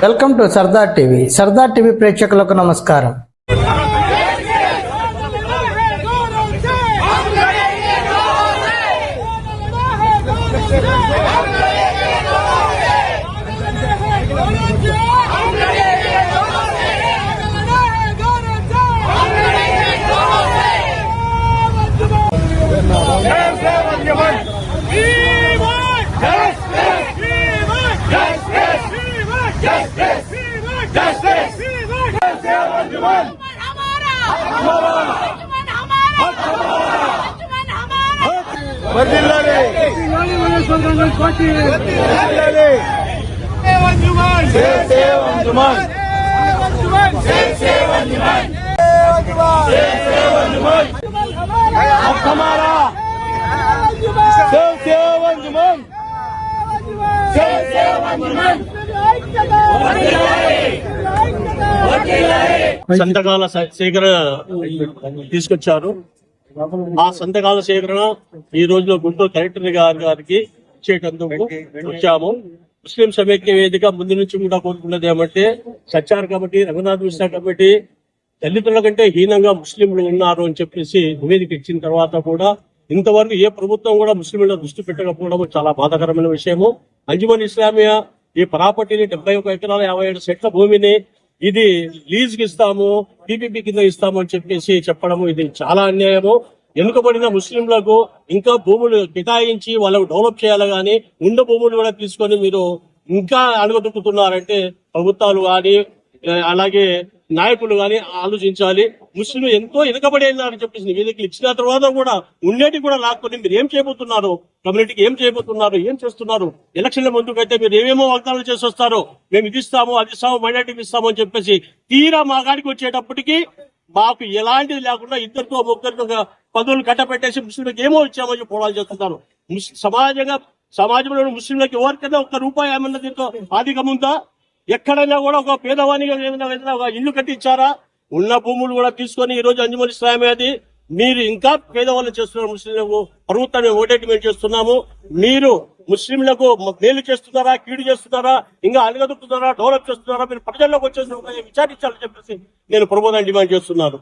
Welcome to Sardar TV Sardar TV ప్రేక్షకులకు నమస్కారం వర్ధిల్లాలి Say, say, one, you సంతకాల సేకరణ తీసుకొచ్చారు. ఆ సంతకాల సేకరణ ఈ రోజులో గుంటూరు కలెక్టర్ గారి గారికి ఇచ్చేటందుకు వచ్చాము. ముస్లిం సమైక్య వేదిక ముందు నుంచి కూడా కోరుకున్నది ఏమంటే సచ్చార్ కమిటీ రఘునాథ్ మిశ్రా కమిటీ దళితుల కంటే హీనంగా ముస్లింలు ఉన్నారు అని చెప్పేసి నివేదిక ఇచ్చిన తర్వాత కూడా ఇంతవరకు ఏ ప్రభుత్వం కూడా ముస్లింల దృష్టి పెట్టకపోవడం చాలా బాధాకరమైన విషయము. అంజుమన్ ఇస్లామియా ఈ ప్రాపర్టీని డెబ్బై ఒక ఎకరాల యాభై ఏడు సెట్ల భూమిని ఇది లీజ్కి ఇస్తాము పీపీపీ కింద ఇస్తాము అని చెప్పేసి చెప్పడము ఇది చాలా అన్యాయము. వెనుకబడిన ముస్లింలకు ఇంకా భూములు కేటాయించి వాళ్ళకు డెవలప్ చేయాలి కానీ ఉన్న భూములు కూడా తీసుకొని మీరు ఇంకా అణగదొక్కుతున్నారంటే ప్రభుత్వాలు కానీ అలాగే నాయకులు కానీ ఆలోచించాలి. ముస్లింలు ఎంతో వెనుకబడి అని చెప్పేసి నివేదికలు ఇచ్చిన తర్వాత కూడా ఉండేటి కూడా లాక్కొని మీరు ఏం చేయబోతున్నారు? కమ్యూనిటీకి ఏం చేయబోతున్నారు? ఏం చేస్తున్నారు? ఎలక్షన్ల ముందుకైతే మీరు ఏమేమో వాగ్దానాలు చేసి వస్తారు మేము ఇది ఇస్తాము అది ఇస్తాము మైనార్టీకి ఇస్తాము అని చెప్పేసి తీరా మా కాడికి వచ్చేటప్పటికి మాకు ఎలాంటిది లేకుండా ఇద్దరితో ముగ్గురితో పదవులు కట్టపెట్టేసి ముస్లింలకు ఏమో ఇచ్చామని పోరాలు చేస్తున్నారు. సమాజంగా సమాజంలో ముస్లింలకు ఎవరికైనా ఒక్క రూపాయి ఏమన్నా దీంతో ఆధికం ఉందా? ఎక్కడైనా కూడా ఒక పేదవానిగా ఏదైనా ఒక ఇల్లు కట్టించారా? ఉన్న భూములు కూడా తీసుకొని ఈ రోజు స్వామి అది. మీరు ఇంకా పేదవాళ్ళు చేస్తున్నారు ముస్లింలకు ప్రభుత్వాన్ని ఓటేటి మేము చేస్తున్నాము. మీరు ముస్లింలకు మేలు చేస్తున్నారా కీడు చేస్తున్నారా ఇంకా అలగదుకుతున్నారా డెవలప్ చేస్తున్నారా మీరు ప్రజల్లోకి వచ్చేసి విచారించాలని చెప్పేసి నేను ప్రభుత్వాన్ని డిమాండ్ చేస్తున్నాను.